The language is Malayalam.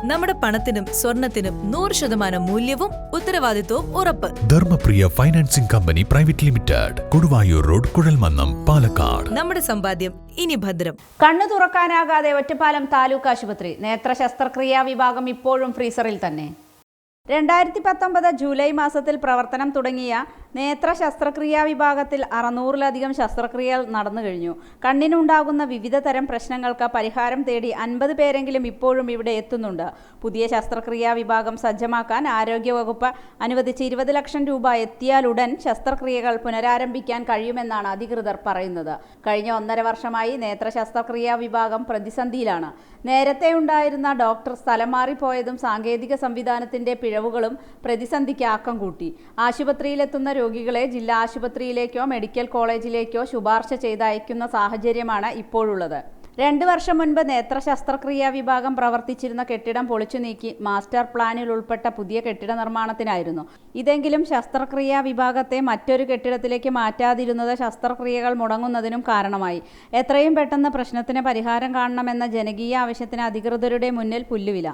നമ്മുടെ പണത്തിനും സ്വർണത്തിനും നൂറ് ശതമാനം മൂല്യവും ഉത്തരവാദിത്വവും ഉറപ്പ്. Dharmapriya financing company private limited Koduvayur road Kuzhalmannam Palakkad. നമ്മുടെ സമ്പാദ്യം ഇനി ഭദ്രം. കണ്ണു തുറക്കാനാകാതെ ഒറ്റപ്പാലം താലൂക്ക് ആശുപത്രി നേത്ര ശസ്ത്രക്രിയാ വിഭാഗം ഇപ്പോഴും ഫ്രീസറിൽ തന്നെ. രണ്ടായിരത്തി പത്തൊമ്പത് ജൂലൈ മാസത്തിൽ പ്രവർത്തനം തുടങ്ങിയ നേത്ര ശസ്ത്രക്രിയാ വിഭാഗത്തിൽ അറുന്നൂറിലധികം ശസ്ത്രക്രിയകൾ നടന്നു കഴിഞ്ഞു. കണ്ണിനുണ്ടാകുന്ന വിവിധ തരം പ്രശ്നങ്ങൾക്ക് പരിഹാരം തേടി അൻപത് പേരെങ്കിലും ഇപ്പോഴും ഇവിടെ എത്തുന്നുണ്ട്. പുതിയ ശസ്ത്രക്രിയാ വിഭാഗം സജ്ജമാക്കാൻ ആരോഗ്യവകുപ്പ് അനുവദിച്ച് ഇരുപത് ലക്ഷം രൂപ എത്തിയാലുടൻ ശസ്ത്രക്രിയകൾ പുനരാരംഭിക്കാൻ കഴിയുമെന്നാണ് അധികൃതർ പറയുന്നത്. കഴിഞ്ഞ ഒന്നര വർഷമായി നേത്ര ശസ്ത്രക്രിയാ വിഭാഗം പ്രതിസന്ധിയിലാണ്. നേരത്തെ ഉണ്ടായിരുന്ന ഡോക്ടർ സ്ഥലം മാറിപ്പോയതും സാങ്കേതിക സംവിധാനത്തിന്റെ പിഴവുകളും പ്രതിസന്ധിക്ക് ആക്കം കൂട്ടി. ആശുപത്രിയിലെത്തുന്ന രോഗികളെ ജില്ലാ ആശുപത്രിയിലേക്കോ മെഡിക്കൽ കോളേജിലേക്കോ ശുപാർശ ചെയ്തയക്കുന്ന സാഹചര്യമാണ് ഇപ്പോഴുള്ളത്. രണ്ട് വർഷം മുൻപ് നേത്ര ശസ്ത്രക്രിയാ വിഭാഗം പ്രവർത്തിച്ചിരുന്ന കെട്ടിടം പൊളിച്ചു നീക്കി മാസ്റ്റർ പ്ലാനിൽ ഉൾപ്പെട്ട പുതിയ കെട്ടിട നിർമ്മാണത്തിനായിരുന്നു. ഇതെങ്കിലും ശസ്ത്രക്രിയാ വിഭാഗത്തെ മറ്റൊരു കെട്ടിടത്തിലേക്ക് മാറ്റാതിരുന്നത് ശസ്ത്രക്രിയകൾ മുടങ്ങുന്നതിനും കാരണമായി. എത്രയും പെട്ടെന്ന് പ്രശ്നത്തിന് പരിഹാരം കാണണമെന്ന ജനകീയ ആവശ്യത്തിന് അധികൃതരുടെ മുന്നിൽ പുല്ലുവില.